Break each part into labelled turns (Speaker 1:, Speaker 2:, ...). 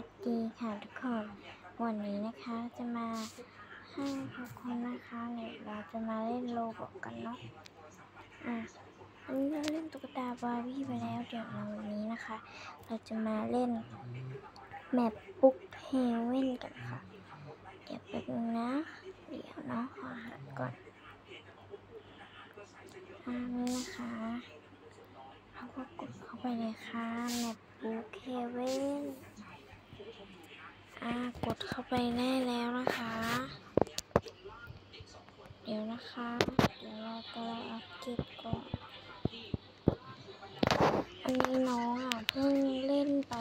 Speaker 1: วัสดีค่ะทุกคน วันนี้นะคะจะมาให้ทุกคนนะคะเนี่ยเราจะมาเล่นโลบอกกันเนาะ อะวันนี้เราเล่นตุ๊กตาบาร์บี้ไปแล้วเดี๋ยวเราวันนี้นะคะ เราจะมาเล่นแมปปุ๊กเฮเว่นกันค่ะ เดี๋ยวแป๊บนึงนะ เดี๋ยวเนาะขอหาก่อนอันนี้นะคะเราก็กดเข้าไปเลยค่ะแมปปุ๊กเฮเว่น กดเข้าไปได้แล้วนะคะ เดี๋ยวนะคะ เดี๋ยวเราจะอัปเดตก่อนอันนี้น้องอะเพิ่งเล่นไป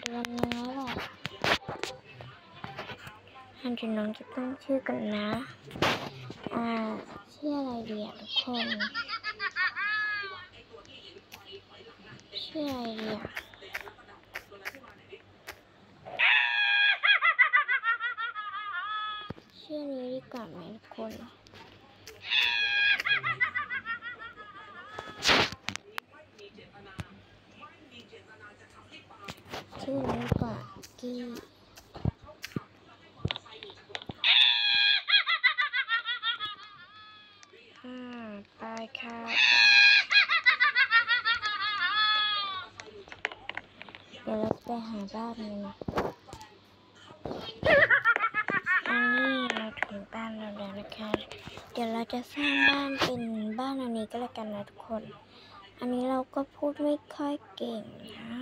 Speaker 1: เดือนนึงแล้วแหละอันเดี๋ยวน้องจะตั้งชื่อกันนะ อ่าชื่ออะไรดีอะทุกคนชื่ออะไรดีอะ ชื่อนี้ดีกว่าไหมทุกคน ชื่อนี้ดีกว่ากี้อ่าไปค่ะเดี๋ยวเราจะไปหาบ้านกันนะ อันนี้เราถึงบ้านเราแล้วนะคะ เดี๋ยวเราจะสร้างบ้านเป็นบ้านอันนี้ก็แล้วกันนะ ทุกคน อันนี้เราก็พูดไม่ค่อยเก่งนะ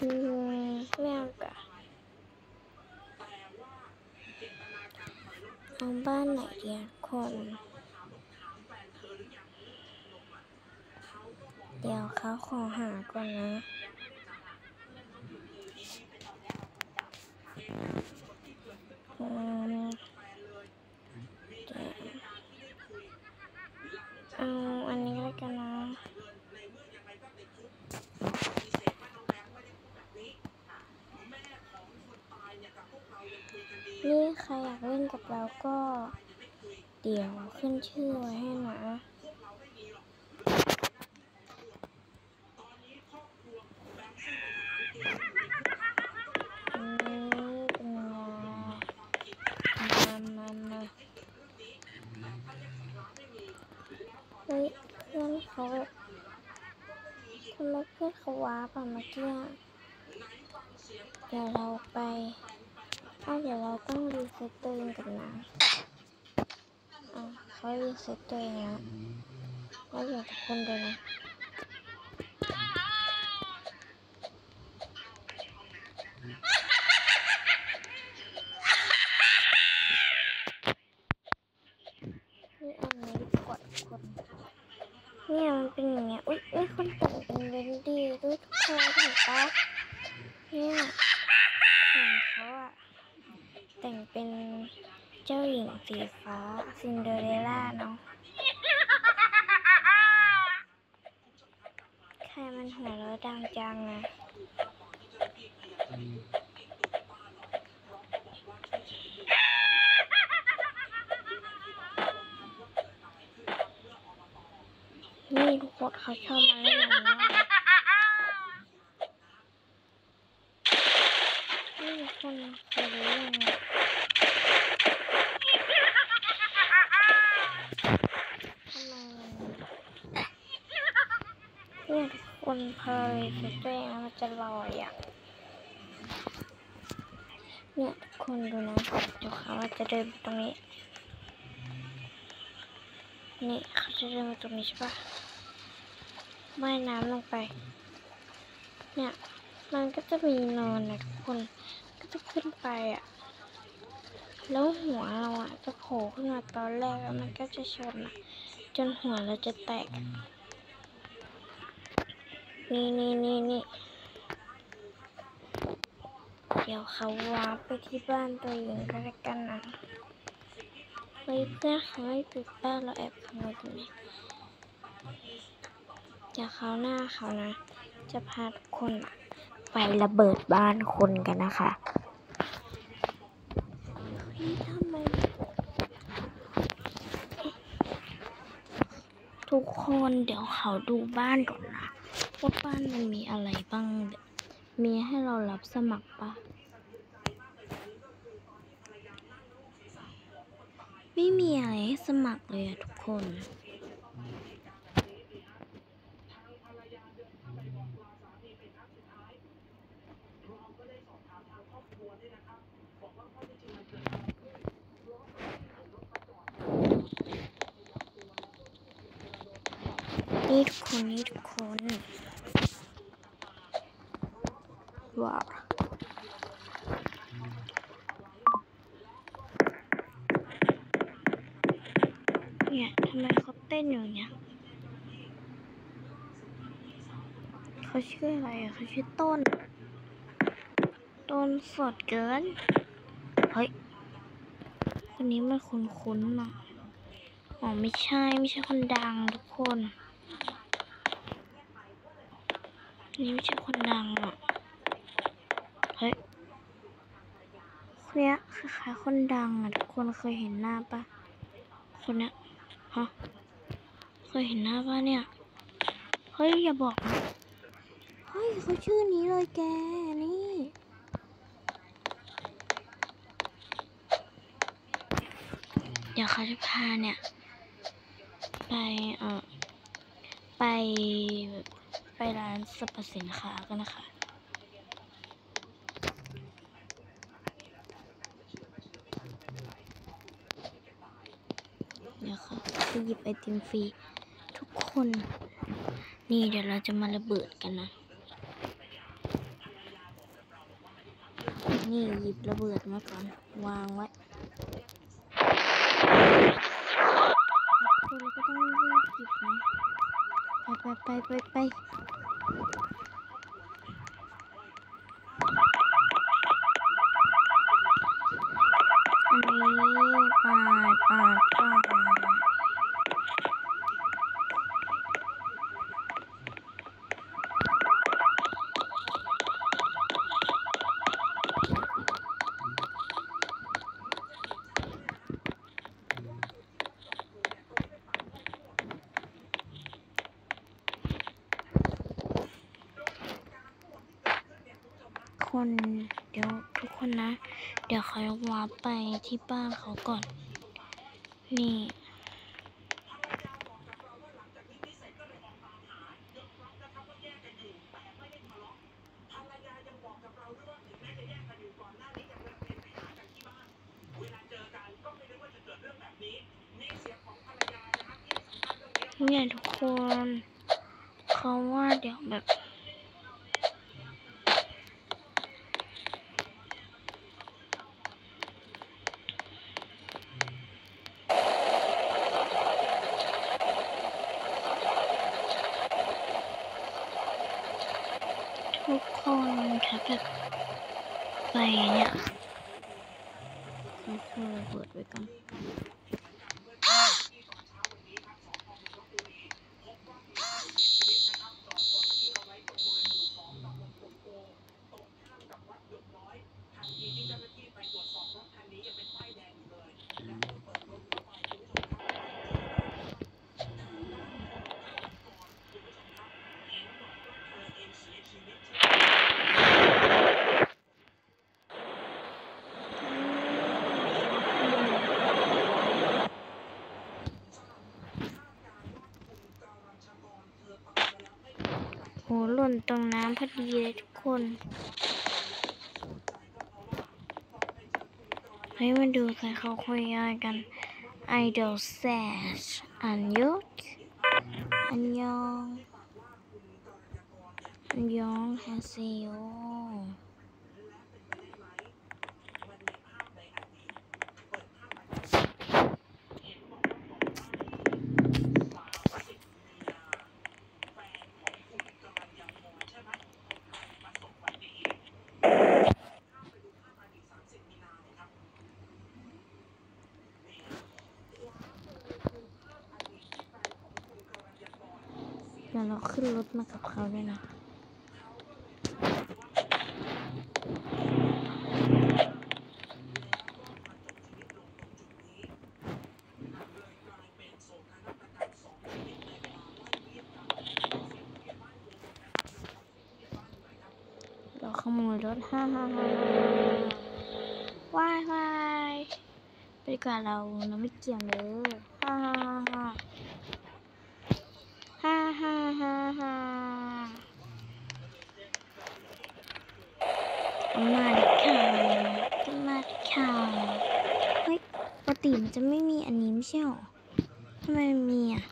Speaker 1: อืมไม่เอากะเอาบ้านไหนดีอะทุกคน เดี๋ยวเขาขอหาก่อนนะ อืมเดี๋ยว เอาอันนี้แล้วกันนะนี่ใครอยากเล่นกับเราก็ เดี๋ยวขึ้นชื่อไว้ให้นะ อันนี้เป็นไงมามามาเฮ้ยเพื่อนเขาทำไม วาร์ป่ะเมื่อกี้อะเดี๋ยวเราไปอ้าเดี๋ยวเราต้องรีเซ็ตตัวเองกันนะอะเขารีเซ็ตตัวเองแล้วแล้วอยากทุกคนดูนะ นี่อันนี้กดกดเนี่ยมันเป็นอย่างเงี้ย อุ๊ยอุ๊ยคนแต่งเป็นเวนดี้ด้วยทุกคนเห็นปะเนี่ยเห็นเขาอะแต่งเป็นเจ้าหญิงสีฟ้า ซินเดอเรลล่าเนาะใครมันหัวเราะดังจังอะนี่ทุกคนเขาชอบมาเล่นอย่างนี้นี่คนเคยรู้ยังไงทำไมมันเนี่ยทุกคน เพยเสร็จตัวเองมันจะลอยอะ เนี่ยทุกคนดูนะเดี๋ยวเขาจะเดินตรงนี้ นี่เขาจะเดินมาตรงนี้ใช่ปะว่ายน้ำลงไป เนี่ยมันก็จะมีนอนนะทุกคน ก็จะขึ้นไปอะ แล้วหัวเราอะจะโผล่ขึ้นมาตอนแรกแล้วมันก็จะชนอะ จนหัวเราจะแตก นี่นี่นี่นี่เดี๋ยวเขาวาร์ปไปที่บ้านตัวเองก็แล้วกันนะเฮ้ยเพื่อนเขาไม่ปิดบ้านเราแอบขโมยตรงนี้เดี๋ยวเขาหน้าเขานะ จะพาทุกคนไประเบิดบ้านคนกันนะคะทุกคนเดี๋ยวเขาดูบ้านก่อนนะ ว่าบ้านมันมีอะไรบ้าง มีให้เรารับสมัครปะไม่มีอะไรให้สมัครเลยอะทุกคนนี่ทุกคน ว้าวเนี่ยทำไมเขาเต้น อยู่เนี่ยเขาชื่ออะไรเขาชื่อต้น ต้นสดเกิน เฮ้ย คนนี้มันคุ้นๆนะอ๋อไม่ใช่ไม่ใช่คนดังทุกคน นี่ไม่ใช่คนดังอะ เฮ้ยคนเนี้ยคล้ายๆคนดังอะ ทุกคนเคยเห็นหน้าปะคนเนี้ยฮะ เคยเห็นหน้าปะเนี่ย เฮ้ย อย่าบอกนะเฮ้ยเขาชื่อนี้เลยแก นี่ เดี๋ยวเขาจะพาเนี่ย ไปเออไป ไปร้านสรรพสินค้ากันนะคะเดี๋ยวเขาไปหยิบไอติมฟรี นนี่เดี๋ยวเราจะมาระเบิดกันนะ นี่หยิบระเบิดมาก่อน วางไว้คนเราก็ต้องรีบหยิบนะ ไปไปไปไปไปอันนี้ไปไปไปคนเดี๋ยวทุกคนนะ เดี๋ยวเขาวาร์ปไป ที่บ้านเขาก่อน นี่เนี่ยทุกคน เขาว่าเดี๋ยวแบบ ทุกคนถ้าแบบไปเนี่ยคือคือระเบิดไว้ก่อนโหหล่น ตรงน้ำพอดีเลยทุกคนให้มาดูใครเขาคุยอะไรกัน Idol Sash อันยกอันยองอันยอง ดี๋ยวเราขึ้นรถมากับเขาด้วยนะเราขโมยรถฮ่าฮ่าฮ่าว้ายว้ายไปดีกว่าเราเราไม่เกี่ยวเลยฮ่าฮ่าฮ่าฮ่าฮ่าฮ่าฮ่าเอา มาดิค่ะมาดิค่ะเฮ้ยปกติมันจะไม่มีอันนี้ไม่ใช่หรอทำไมมีอะ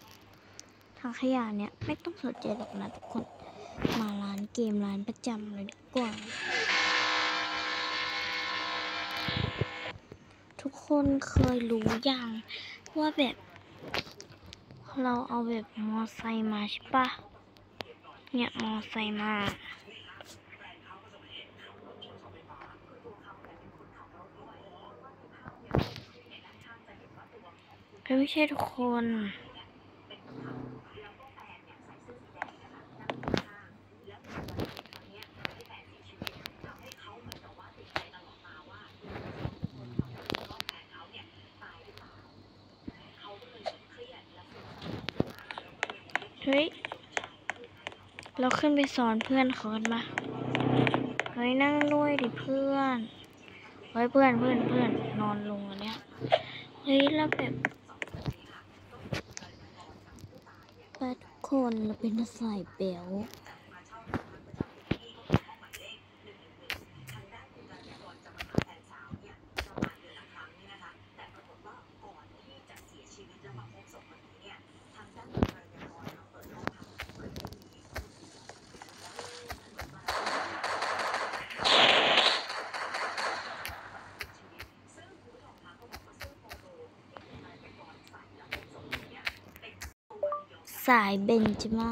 Speaker 1: ทางขยะเนี่ยไม่ต้องสนใจหรอกนะทุกคนมาร้านเกมร้านประจำเลยดีกว่า ทุกคนเคยรู้ยังว่าแบบ เราเอาแบบมอไซค์มาใช่ปะเนี่ยมอไซค์มา ไม่ใช่ทุกคน เฮ้ย เราขึ้นไปสอนเพื่อนเขากันมาเฮ้ยนั่งด้วยดิเพื่อน เฮ้ยเพื่อนเพื่อนเพื่อนนอนลงอันเนี้ย เฮ้ยเราแบบไปทุก คนเราเป็นสายเบล สายเบนจมา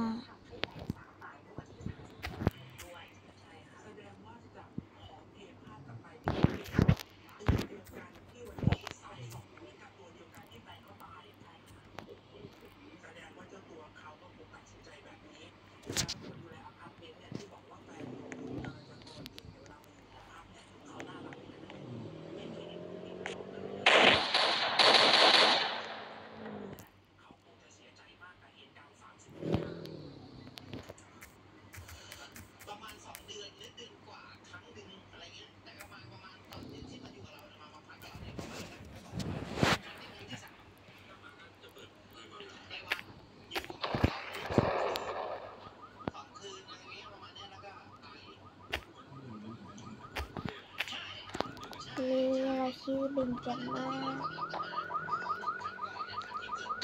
Speaker 1: ศนี่เราชื่อเบนจามา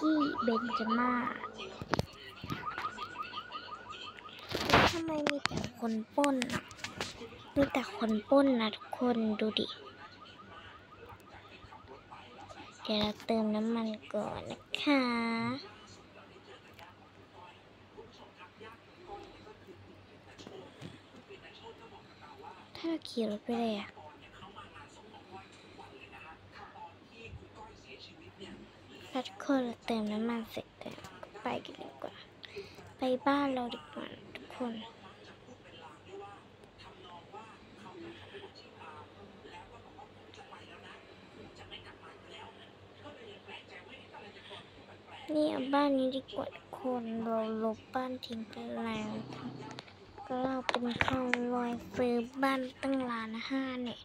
Speaker 1: กี้เบนจมาศแล้วทำไมมีแต่คนป้นอะมีแต่คนป้นนะทุกคนดูดิ เดี๋ยวเราเติมน้ำมันก่อนนะคะถ้าเราขี่รถไปเลยอะ ถ้าทุกคนเราเติมน้ำมันเสร็จแล้วไปกันดีกว่า ไปบ้านเราดีกว่าทุกคนนี่เอาบ้านนี้ดีกว่าทุกคนเราลบบ้านทิ้งไปแล้วก็เราเป็นคนรวลอยซื้อบ้านตั้งล้านห้าเนี่ย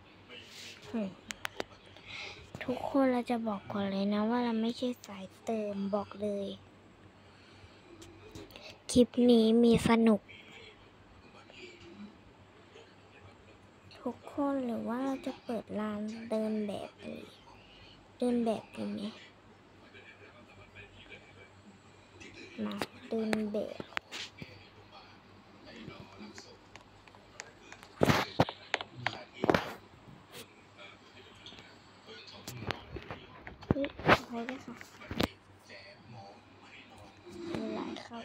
Speaker 1: ทุกคนเราจะบอกก่อนเลยนะว่าเราไม่ใช่สายเติมบอกเลย คลิปนี้มีสนุก ทุกคนหรือว่าเราจะเปิดร้านเดินแบบนี้เดินแบบนี้ไหมมาเดินแบบ เฮ้ยไปด้ค่ะมีหลายเข้า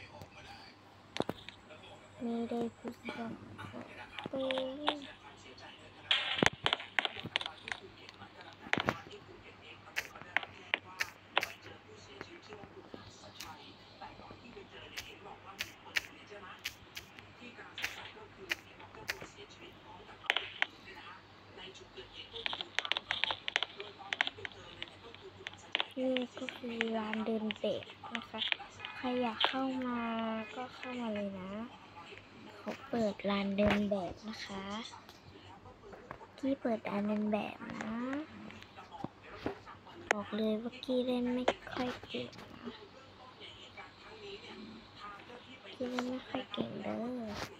Speaker 1: มีได้พูดกับเป้ นี่ก็คือร้านเดินแบบนะคะ ใครอยากเข้ามาก็เข้ามาเลยนะ เขาเปิดร้านเดินแบบนะคะ
Speaker 2: กี้เปิดอ่านเป็นแบบนะ บอกเลยว่ากี้เล่นไม่ค่อยเก่งนะกี้เล่นไม่ค่อยเก่งเด้อ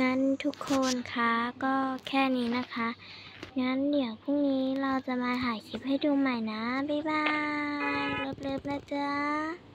Speaker 1: งั้นทุกคนคะก็แค่นี้นะคะ งั้นเดี๋ยวพรุ่งนี้เราจะมาถ่ายคลิปให้ดูใหม่นะ บ๊ายบาย เลิฟๆนะจ๊ะ